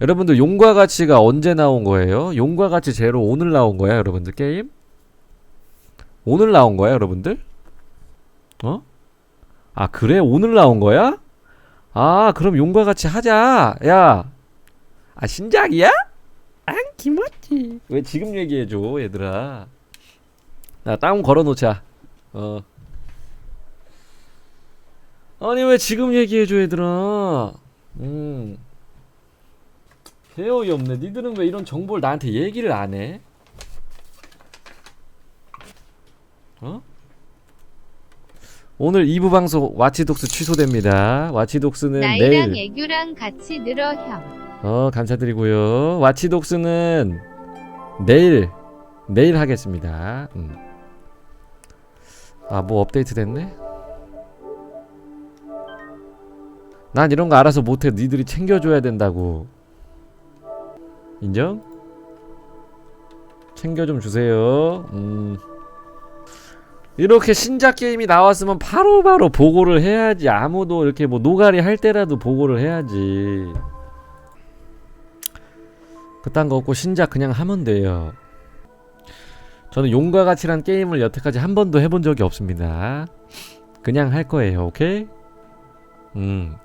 여러분들 용과 가치가 언제 나온 거예요? 용과 가치 제로 오늘 나온 거야, 여러분들 게임? 오늘 나온 거야, 여러분들? 어? 아, 그래? 오늘 나온 거야? 아, 그럼 용과 같이 하자. 야. 아, 신작이야? 안 기모찌. 왜 지금 얘기해 줘, 얘들아. 나 다운 걸어 놓자. 어. 아니 왜 지금 얘기해 줘, 얘들아. 음. 개어이 없네. 니들은 왜 이런 정보를 나한테 얘기를 안 해? 어? 오늘 2부 방송 와치독스 취소됩니다. 와치독스는 나이랑 내일 애교랑 같이 늘어 형. 어 감사드리고요. 와치독스는 내일 내일 하겠습니다. 음. 아뭐 업데이트 됐네? 난 이런 거 알아서 못해. 니들이 챙겨줘야 된다고. 인정? 챙겨 좀 주세요. 음. 이렇게 신작 게임이 나왔으면 바로 바로 보고를 해야지. 아무도 이렇게 뭐 노가리 할 때라도 보고를 해야지. 그딴 거 없고 신작 그냥 하면 돼요. 저는 용과 같이란 게임을 여태까지 한 번도 해본 적이 없습니다. 그냥 할 거예요, 오케이? 음.